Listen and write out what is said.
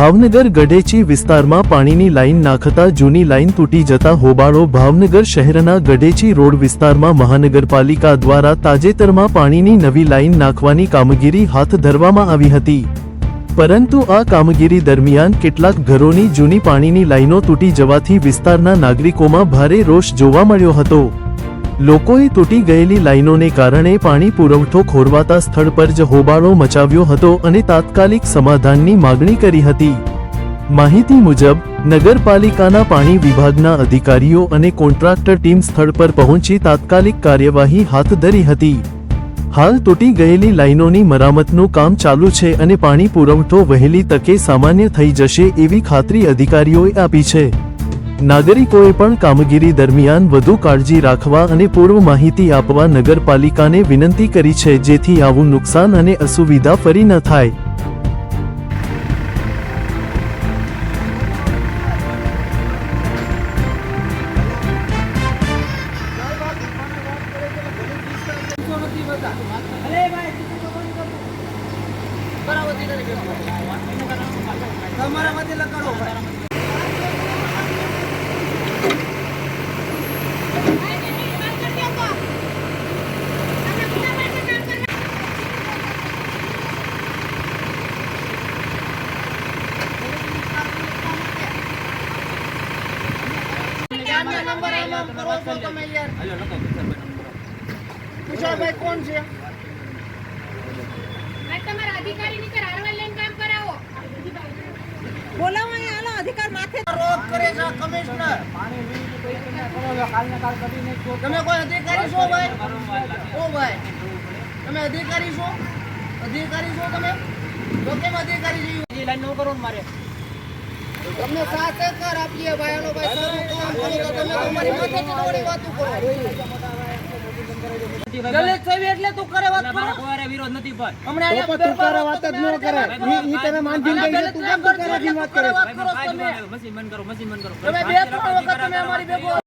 ભાવનગર ગઢેચી વિસ્તારમાં પાણીની લાઈન નાખતા જૂની લાઇન તૂટી જતા હોબાળો ભાવનગર શહેરના ગઢેચી રોડ વિસ્તારમાં મહાનગરપાલિકા દ્વારા તાજેતરમાં પાણીની નવી લાઈન નાખવાની કામગીરી હાથ ધરવામાં આવી હતી. પરંતુ આ કામગીરી દરમિયાન કેટલાક ઘરોની જૂની પાણીની લાઈનો તૂટી જવાથી વિસ્તારના નાગરિકોમાં ભારે રોષ જોવા મળ્યો હતો. લોકોએ તૂટી ગયેલી લાઈનોને કારણે પાણી પુરવઠો ખોરવાતા સ્થળ પર જ હોબાળો મચાવ્યો હતો અને તાત્કાલિક સમાધાનની માગણી કરી હતી. માહિતી મુજબ, નગરપાલિકાના પાણી વિભાગના અધિકારીઓ અને કોન્ટ્રાક્ટર ટીમ સ્થળ પર પહોંચી તાત્કાલિક કાર્યવાહી હાથ ધરી હતી. હાલ તૂટી ગયેલી લાઇનોની મરામતનું કામ ચાલુ છે અને પાણી પુરવઠો વહેલી તકે સામાન્ય થઈ જશે એવી ખાતરી અધિકારીઓએ આપી છે. નાગરિકોએ પણ કામગીરી દરમિયાન વધુ કાળજી રાખવા અને પૂર્વ માહિતી આપવા નગરપાલિકાને વિનંતી કરી છે, જેથી આવું નુકસાન અને અસુવિધા ફરી ન થાય. તમારા માટે લગાડો ભાઈ ક્યારના નંબર આમ કરો છો તમે યાર. તુષારભાઈ કોણ છે? તમારા અધિકારીની કર હારવાર લઈને કામ કરાવો. બોલાવો અહીંયા હાલો અધિકાર માથે. રોગ કરે છે કમિશનર. તમે કોઈ અધિકારી છો ભાઈ? ઓ ભાઈ તમે અધિકારી છો? અધિકારી છો તમે? તો કેમ અધિકારી મારે. તમને સાત એકર આપીએ ભાઈ એનો ભાઈ કરો તો કરો દલિત સાહેબ એટલે તું કરે વાત કરો. વિરોધ નથી પણ. હમણાં અહીંયા તું કરે વાત જ ન કરે. ઈ તને માનજીન કહી તું કેમ તું કરે? વાત કરે કરો તમે. મશીન કરો મશીન બંધ કરો. તમે બે ત્રણ વખત તમે અમારી ભેગો